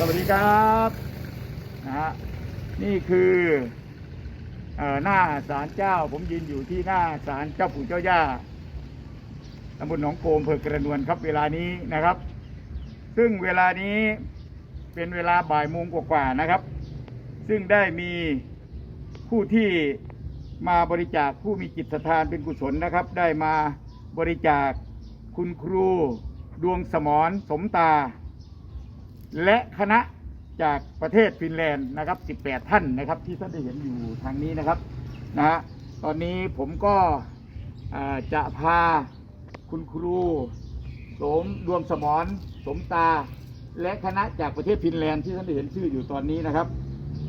สวัสดีครับนะฮะนี่คืออหน้าศาลเจ้า ผมยืนอยู่ที่หน้าศาลเจ้าปู่เจ้าย่าตำบลหนองโกมอำเภอกระนวลครับ เวลานี้นะครับ ซึ่งเวลานี้เป็นเวลาบ่ายโมงกว่าๆนะครับ ซึ่งได้มีผู้ที่มาบริจาคผู้มีจิตศรัทธานเป็นกุศลนะครับ ได้มาบริจาคคุณครูดวงสมรสมตา และคณะจากประเทศฟินแลนด์นะครับ 18 ท่านนะครับที่ท่านได้เห็นอยู่ทางนี้นะครับนะฮะตอนนี้ผมก็จะพาคุณครูสมดวงสมรสมตา และคณะจากประเทศฟินแลนด์ที่ท่านได้เห็นชื่ออยู่ตอนนี้นะครับ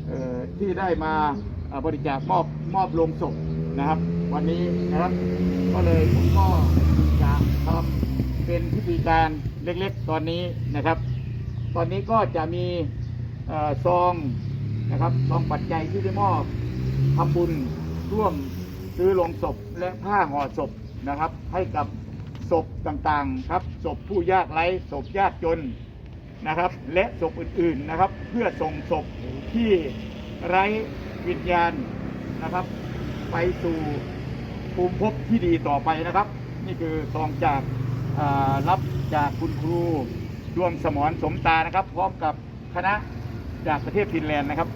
เอ่อที่ได้มาอ่าบริจาคมอบมอบลงศพนะครับ วันนี้นะครับก็เลยผมก็จะทำเป็นพิธีการเล็กๆตอนนี้นะครับ ตอนนี้ก็จะมีเอ่อซองนะครับซองปัจจัยที่ได้มอบทำบุญร่วมซื้อลงศพและผ้าห่อศพนะครับ ให้กับศพต่างๆครับศพผู้ยากไร้ศพยากจนนะครับ และศพอื่นๆนะครับ เพื่อส่งศพที่ไร้วิญญาณนะครับ ไปสู่ภูมิภพที่ดีต่อไปนะครับ นี่คือซองจากรับจากคุณครู ดวงสมรสมตานะครับ พร้อมกับคณะจากประเทศฟินแลนด์นะครับ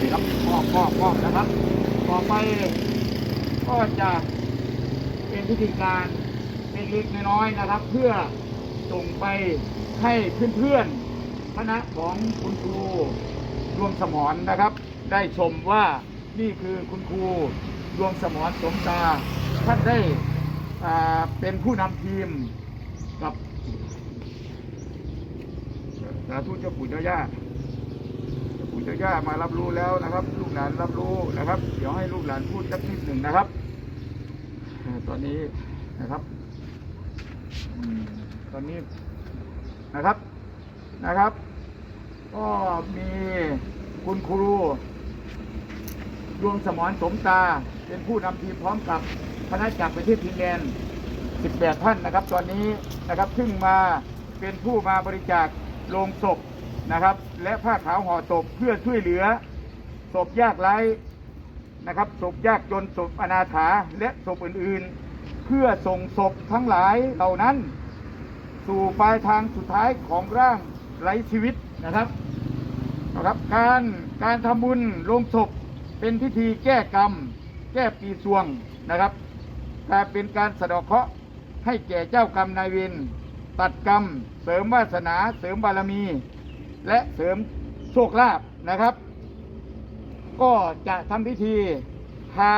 นี่ครับมอบมอบมอบนะครับ ต่อไปก็จะเป็นพิธีการเล็กๆน้อยๆนะครับ เพื่อส่งไปให้เพื่อนๆคณะของคุณครูดวงสมรนะครับ ได้ชมว่า นี่คือคุณครูดวงสมรสมตา ท่านได้เป็นผู้นำทีมกับสาธุเจ้าปู่เจ้าย่าเจ้าปู่เจ้าย่ามารับรู้แล้วนะครับ ลูกหลานรับรู้นะครับ เดี๋ยวให้ลูกหลานพูดสักนิดหนึ่งนะครับ ตอนนี้นะครับ ตอนนี้นะครับนะครับ ก็มีคุณครู ดวงสมรสมตา เป็นผู้นำทีมพร้อมกับคณะจากประเทศฟินแลน18 ท่านนะครับ ตอนนี้นะครับซึ่งมาเป็นผู้มาบริจาคโลงศพนะครับ และผ้าขาวห่อศพเพื่อช่วยเหลือศพยากไร้นะครับศพยากจนศพอนาถาและศพอื่นๆ เพื่อส่งศพทั้งหลายเหล่านั้น สู่ปลายทางสุดท้ายของร่างไร้ชีวิตนะครับนะครับ การการทำบุญโลงศพ เป็นพิธีแก้กรรม แก้ปีสวงนะครับการเป็นการสะเดอกเคราะห์ให้แก่เจ้ากรรมนายเวรตัดกรรม เสริมวาสนาเสริมบารมี และเสริมโชคลาภนะครับ ก็จะทำพิธีพา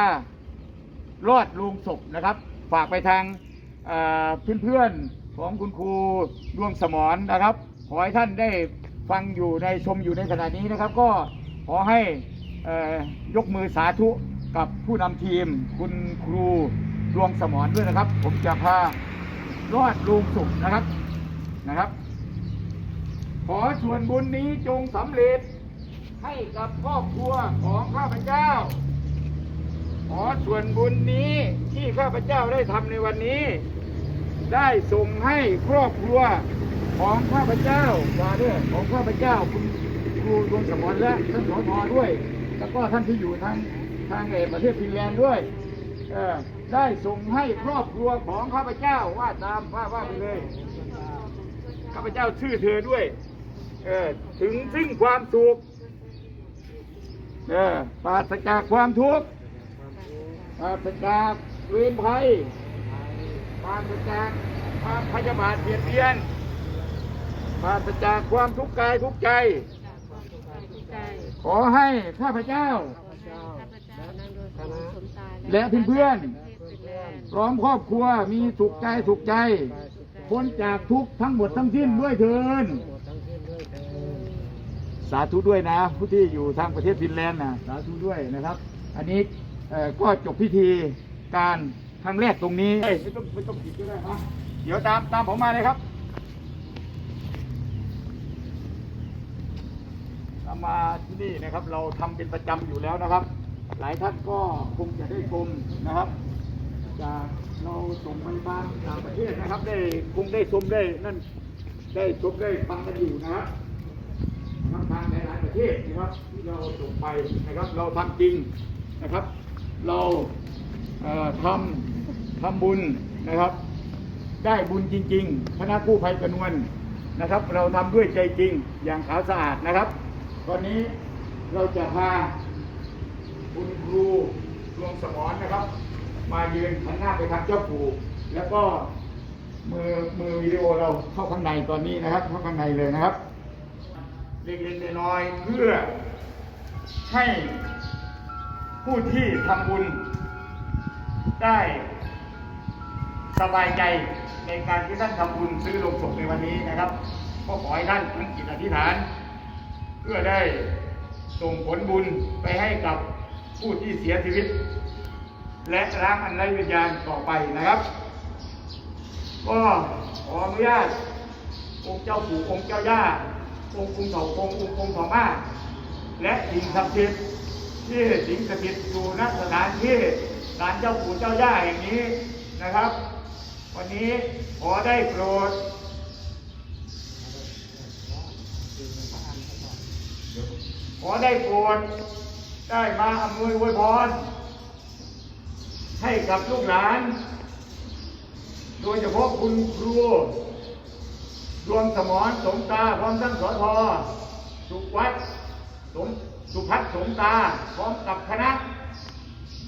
รอดลงศพนะครับ ฝากไปทางเเพื่อนๆของคุณครูดวงสมรนะครับ ขอให้ท่านได้ฟังอยู่ในชมอยู่ในขณะนี้นะครับ ก็ขอให้ ยกมือสาธุกับผู้นำทีม คุณครูดวงสมรด้วยนะครับ ผมจะพารอดลงศพนะครับนะครับ ขอส่วนบุญนี้จงสำเร็จให้กับครอบครัวของข้าพเจ้า ขอส่วนบุญนี้ที่ข้าพเจ้าได้ทำในวันนี้ ได้ส่งให้ครอบครัวของข้าพเจ้ามาด้วยของข้าพเจ้าคุณครูดวงสมรและท่านสอทอด้วย แล้วก็ท่านที่อยู่ทางทางเอกประเทศฟินแลนด์ด้วยได้ส่งให้ครอบครัวของข้าพเจ้าว่าตามว่าว่าไปเลยข้าพเจ้าชื่อเธอด้วยอถึงซึ่งความสุขปราศจากความทุกข์ปราศจากเวรภัยปราศจากความพยาบาทเบียดเบียนปราศจากความทุกข์กายทุกข์ใจ ขอให้ข้าพเจ้า และเพื่อนๆพร้อมครอบครัวมีสุขใจสุขใจพ้นจากทุกข์ทั้งหมดทั้งสิ้นด้วยเถินสาธุด้วยนะ ผู้ที่อยู่ทางประเทศฟินแลนด์นะสาธุด้วยนะครับ อันนี้เอ่อก็จบพิธีการครั้งแรกตรงนี้เอ้ยไม่ต้องไม่ต้องผิดก็ได้นะเดี๋ยวตามตามผมมาเลยครับามาที่นี่นะครับเราทำเป็นประจำอยู่แล้วนะครับ หลายท่านก็คงจะได้ชมนะครับจากเราส่งไปบ้างต่างประเทศนะครับ ได้คงได้ชมได้นั่นได้ชมได้ฟังกันอยู่นะครับทางทางหลายประเทศนะครับที่เราส่งไปนะครับ เราทำจริงนะครับ เราเอ่อทำทำบุญนะครับ ได้บุญจริง ๆ คณะกู้ภัยกระนวลนะครับ เราทำด้วยใจจริงอย่างขาวสะอาดนะครับ ตอนนี้เราจะพาคุณครูดวงสมรนนะครับ มายืนหันหน้าไปทางเจ้าปู่แล้วก็มือมือวิดีโอเราเข้าข้างในตอนนี้นะครับ เข้าข้างในเลยนะครับเล็กๆน้อยๆเพื่อให้ผู้ที่ทำบุญได้สบายใจในการที่ท่านทำบุญซื้อลงศพในวันนี้นะครับ ก็ขอให้ท่านตั้งจิตอธิษฐาน เพื่อได้ส่งผลบุญไปให้กับผู้ที่เสียชีวิต และล้างอันไร้วิญญาณต่อไปนะครับ ก็ขออนุญาตองค์เจ้าปู่องค์เจ้าย่าองค์คุงเถาองค์องค์คงเถามาและสิ่งศักดิ์สิทธิ์ที่สิงสถิตอยู่ณสถานที่ศาลเจ้าปู่เจ้าย่าแห่งนี้นะครับ วันนี้ขอได้โปรด ขอได้โปรดได้มาอำนวยอวยพรให้กับลูกหลาน โดยเฉพาะคุณครูดวงสมรสมตาพร้อมทั้งสอทอสุวัฒน์สมสุพัฒสมตา พร้อมกับคณะ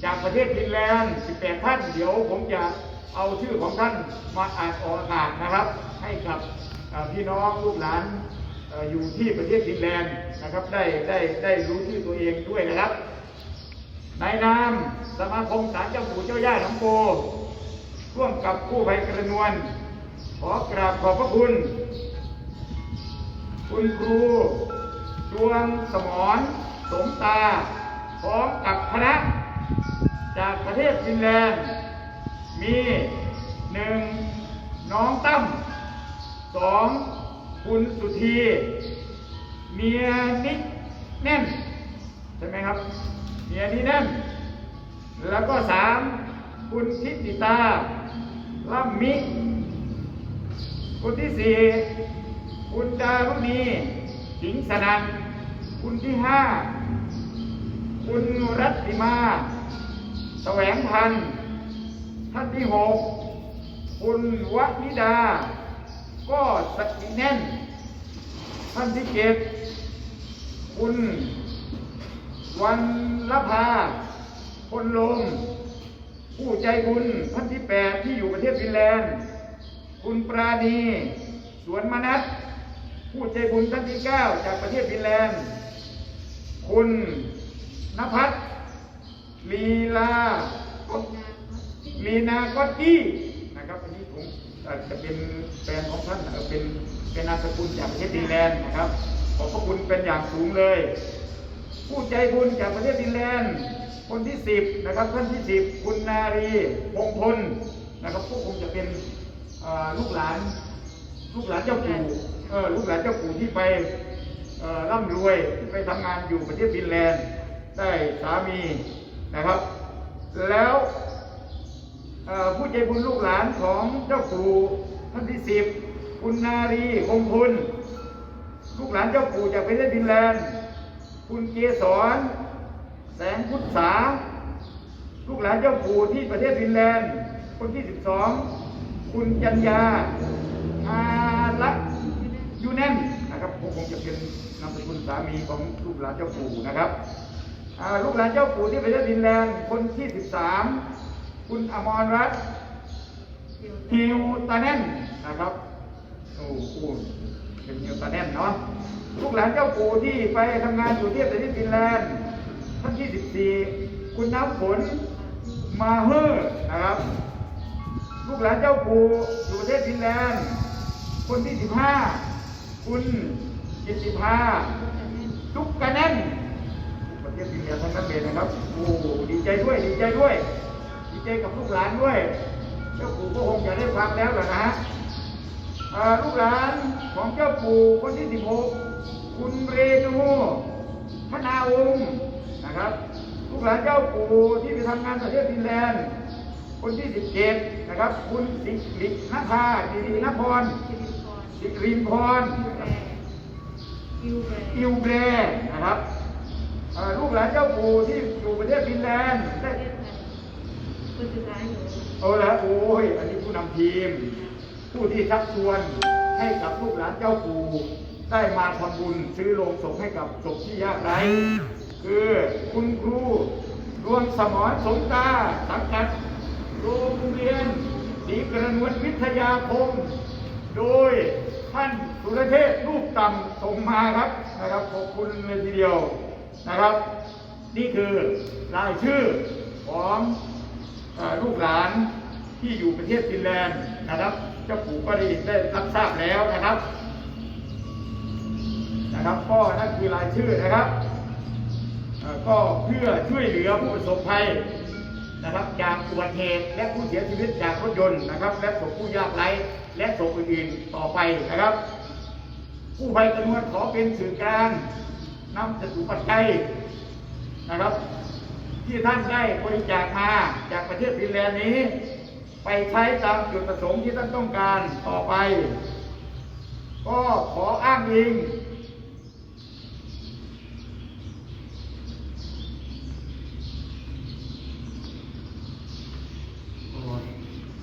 จากประเทศฟินแลนด์ 18 ท่าน เดี๋ยวผมจะเอาชื่อของท่านมาอ่านออกอากาศนะครับ ให้กับพี่น้องลูกหลาน อยู่ที่ประเทศฟินแลนด์นะครับ ได้ได้ได้รู้ชื่อตัวเองด้วยนะครับ ในนามสมาคมสารเจ้าปู่เจ้าย่าหนองโกร่วมกับกู้ภัยกระนวลขอกราบขอบพระคุณ คุณครูดวงสมรสมตาพร้อมกับคณะจากประเทศฟินแลนด์ มีหนึ่งน้องตั้มสอง คุณสุธีเมียนิแน่นใช่ไหมครับเมียนี่แน่น แล้วก็สามคุณทิติตาล่ำมิคนที่สี่คุณดารุณีสิงสนันคุณที่ห้าคุณรัตติมาแสวงพันธ์ท่านที่หกคุณวนิดา ก็สติแน่น ท่านที่เจ็ดคุณวันละพา คนลม ผู้ใจบุญท่านที่แปดที่อยู่ประเทศฟินแลนด์ คุณปราณี สวนมนัสผู้ใจบุญท่านที่เก้าจากประเทศฟินแลนด์ คุณนภัสลีลาลีนาก็ตี้ อ่อจะเป็นแฟนของท่านเป็นเป็นนามสกุลจากประเทศฟินแลนด์นะครับ ขอบพระคุณเป็นอย่างสูงเลย ผู้ใจบุญจากประเทศฟินแลนด์คนที่สิบนะครับท่านที่สิบคุณนารีพงพลนะครับพวกคงจะเป็นลูกหลาน ลูกหลานเจ้าปู่เออลูกหลานเจ้าปู่ที่ไปร่ำรวยที่ไปทำงานอยู่ประเทศฟินแลนด์ได้สามีนะครับ แล้ว ผู้ใจบุญลูกหลานของเจ้าปู่ท่านที่สิบคุณนารีคงพลลูกหลานเจ้าปู่จากประเทศฟินแลนด์คุณเกสรแสงพุทธาลูกหลานเจ้าปู่ที่ประเทศฟินแลนด์ คนที่สิบสองคุณจัญญาอาลักยูแนนนะครับคงคงจะเป็นนามสกุลสามีของลูกหลานเจ้าปู่นะครับลูกหลานเจ้าปู่ที่ประเทศฟินแลนด์ คนที่สิบสาม คุณอมรรัตน์ฮิวตาแนนนะครับโอ้โหเป็นฮิวตาแนนเนาะลูกหลานเจ้าปู่ที่ไปทำงานอยู่ที่ประเทศฟินแลนด์ท่านที่14คุณน้ำฝนมาเฮอร์นะครับ ลูกหลานเจ้าปู่อยู่ประเทศฟินแลนด์ คนที่15คุณกิติภาทุกกะแน่นประเทศฟินแลนด์ทั้งนั้นเลยนะครับโอ้ดีใจด้วยดีใจด้วย ดีใจ กับลูกหลานด้วยเจ้าปู่ก็คงจะได้ฟังแล้วแหละนะลูกหลานของเจ้าปู่คนที่16คุณเรนูพนาองค์นะครับ ลูกหลานเจ้าปู่ที่ไปทำงานประเทศฟินแลนด์ คนที่สิบเจ็ดนะครับ คุณสิรินภาสิรินพรสิริพรสิรินพรยูแบร์ยูแบร์อิวเบรนะครับลูกหลานเจ้าปู่ที่อยู่ประเทศฟินแลนด์ ได้ประเทศไทยคนสุดท้าอยู่โอ้แล้วโอ้ย อันนี้ผู้นำทีม ผู้ที่ชักชวนให้กับลูกหลานเจ้าปู่ได้มาทำบุญซื้อโลงศพให้กับศพที่ยากไร้คือคุณครูดวงสมรสงตาสังกัดโรงเรียนศรีกระนวลวิทยาคม โดยท่านสุรเทพรูปต่ำส่งมาครับนะครับขอบคุณเลยทีเดียวนะครับ นี่คือรายชื่อของ ลูกหลานที่อยู่ประเทศฟินแลนด์นะครับเจ้าปู่ก็ได้ได้รับทราบแล้วนะครับนะครับก็นั่นคือรายชื่อนะครับก็เพื่อช่วยเหลือผู้ประสบภัยนะครับจากอุบัติเหตุและผู้เสียชีวิตจากรถยนต์นะครับ และศพผู้ยากไร้และศพอื่นๆต่อไปนะครับ ผู้ภัยจำนวนขอเป็นสื่อกลางนำจตุปัจจัยนะครับ ที่ท่านได้บริจาคมาจากประเทศฟินแลนด์นี้ ไปใช้ตามจุดประสงค์ที่ท่านต้องการต่อไป ก็ขออ้างอิง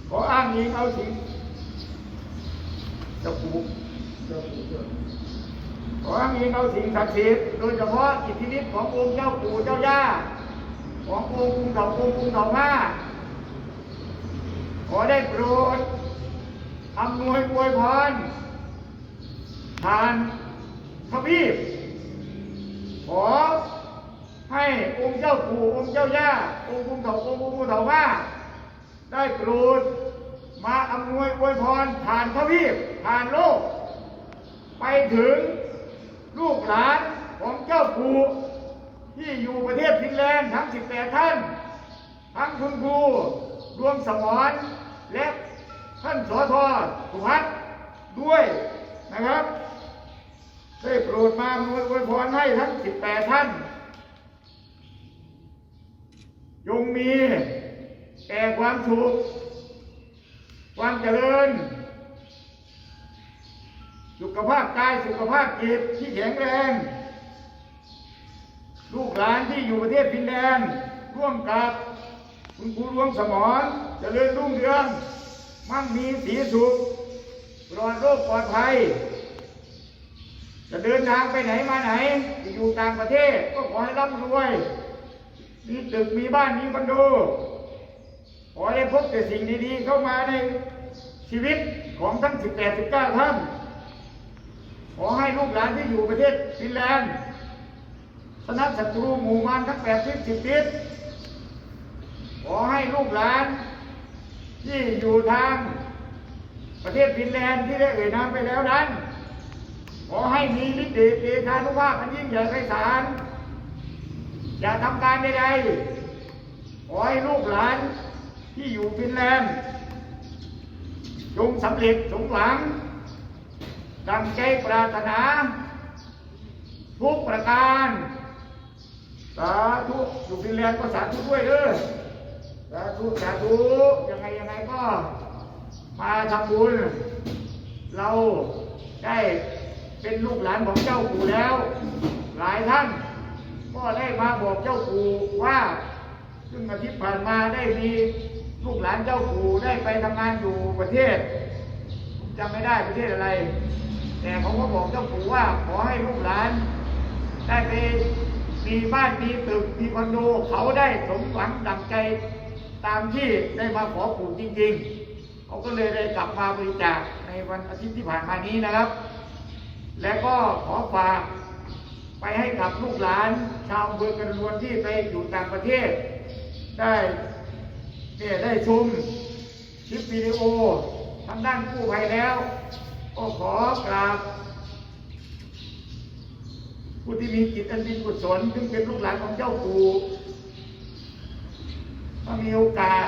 ขออ้างอิงเอาสิจะปูจะปูจ้าขออ้างอิงเอาสิ่งศักดิ์สิทธิ์โดยเฉพาะอิทธิฤทธิ์ขององค์เจ้าปู่เจ้าย่า ขององค์ภูเขาองค์ภูเขาห้าขอได้โปรดอำนวยอวยพรทานทวีปขอให้องค์เจ้าปู่องค์เจ้าย่าองค์ภูเขาองค์ภูเขาห้าได้โปรดมาอำนวยอวยพรผ่านทวีปผ่านโลก ไปถึงลูกหลานของเจ้าปู่ ที่อยู่ประเทศฟินแลนด์ทั้ง 18 ท่าน ทั้งคุณครูดวงสมรและท่านสอทอสุพัฒด้วยนะครับได้โปรดมาอวยอวยพรให้ทั้ง 18 ท่านจงมีแต่ความสุขความเจริญ สุขภาพกายสุขภาพจิตที่แข็งแรง ลูกหลานที่อยู่ประเทศฟินแลนด์ร่วมกับ คุณครูหลวงสมรเจริญรุ่งเรือง มั่งมีสีสุขปลอดโรคปลอดภัย จะเดินทางไปไหนมาไหนจะอยู่ต่างประเทศก็ขอให้ร่ำรวย มีตึกมีบ้านมีคอนโดขอให้พบแต่สิ่งดีๆเข้ามาในชีวิตของทั้ง 18 19 ท่าน ขอให้ลูกหลานที่อยู่ประเทศฟินแลนด์ ชนะศัตรูหมู่มารทั้งแปดทิศสิบทิศขอให้ลูกหลาน ที่อยู่ทาง ประเทศฟินแลนด์ที่ได้เอ่ยนามไปแล้วนั้น ขอให้มีฤทธิ์เดชเดชานุภาพอันยิ่งใหญ่ไพศาลอย่าทำการใดๆขอให้ลูกหลานที่อยู่ฟินแลนด์จงสำเร็จสมหวังดังใจปรารถนา ทุกประการ สาธุอยู่ฟินแลนด์ก็สาธุด้วยเด้อสาธุสาธุยังไงยังไงก็ มาทำบุญ เราได้เป็นลูกหลานของเจ้าปู่แล้ว หลายท่าน ก็ได้มาบอกเจ้าปู่ว่า ซึ่งอาทิตย์ผ่านมาได้มีลูกหลานเจ้าปู่ได้ไปทำงานอยู่ประเทศจำไม่ได้ประเทศอะไร แต่เขาก็บอกเจ้าปู่ว่าขอให้ลูกหลาน ได้ไป มีบ้านมีตึกมีคอนโดเขาได้สมหวังดังใจตามที่ได้มาขอปู่จริง ๆ เขาก็เลยได้กลับมาบริจาคในวันอาทิตย์ที่ผ่านมานี้นะครับ และก็ขอฝากไปให้กับลูกหลาน ชาวอำเภอกระนวนที่ไปอยู่ต่างประเทศ ได้เนี่ยได้ชมคลิปวิดีโอทางด้านกู้ภัยแล้ว ก็ขอกราบ ผู้ที่มีจิตอันเป็นกุศลซึ่งเป็นลูกหลานของเจ้าปู่ถ้ามีโอกาส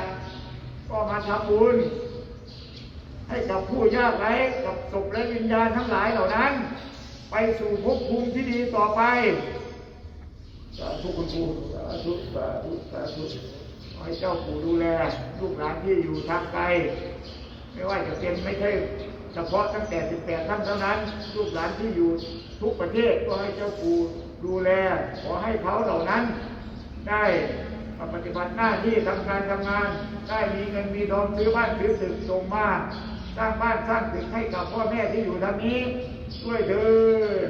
ก็มาทำบุญให้กับผู้ยากไร้กับศพและวิญญาณทั้งหลายเหล่านั้น ไปสู่ภพภูมิที่ดีต่อไปสาธุคุณครูสาธุสาธุสาธุขอให้เจ้าปู่ดูแล ลูกหลานที่อยู่ทางไกล ไม่ว่าจะเป็นไม่ใช่เฉพาะตั้งแต่ 18ท่านเท่านั้น ลูกหลานที่อยู่ ทุกประเทศก็ให้เจ้าปู่ดูแล ขอให้เขาเหล่านั้น ได้มาปฏิบัติหน้าที่ทำการทำงาน ได้มีเงินมีทองซื้อบ้านซื้อตึกส่งมาสร้างบ้านสร้างตึกให้กับพ่อแม่ที่อยู่ทางนี้ช่วยเถิด